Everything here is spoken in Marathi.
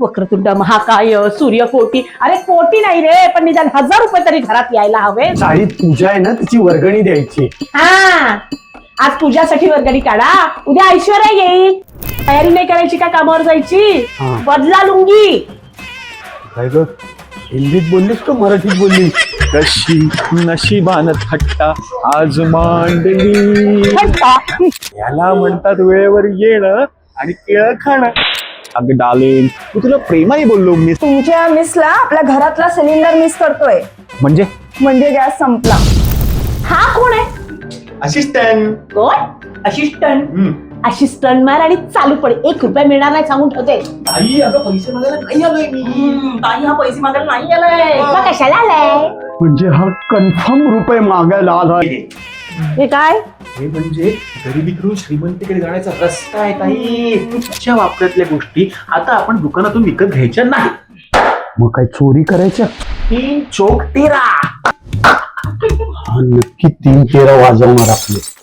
वक्रतुंड महाकाय सूर्यकोटी. अरे कोटी नाही रे पण निदान हजार रुपये तरी घरात यायला हवे. चाळीत पूजा आहे ना तिची वर्गणी द्यायची. हा. आज पूजासाठी वर्गणी काढा. उद्या ऐश्वर्या येईल. तयारी नाही करायची का कामावर जायची? हा. बदला लुंगी. काय ग? हिंदीत बोललीस का मराठीत बोलली कशी नशिबान थट्टा आज मांडली. याला म्हणतात वेळेवर येणं आणि केळ खाणं. अगं डालेन तू तुला प्रेमाने बोललो मी तुमच्या मिसला आपल्या घरातला सिलेंडर मिस करतोय. म्हणजे? म्हणजे गॅस संपला. हा कोण आहे? असिस्टंट कोण? असिस्टंट असिस्टंट मार आणि चालू पडे. एक रुपया मिळणार नाही सांगून ठेवते. आई अगं पैसे मागायला नाही आलोय मी. ताई हा पैसे मागायला नाही आलाय. मग कशाला आलाय? म्हणजे हा कन्फर्म रुपये मागायला आलाय. हे काय? हे म्हणजे गरिबीकडून श्रीमंतीकडे जाण्याचा रस्ता आहे ताई. तुमच्या वापरातल्या गोष्टी. आता आपण दुकानातून विकत घ्यायच्या नाही. मग काय चोरी करायच्या? तीन चोक तेरा. हा नक्की तीन तेरा वाजवणार आपले.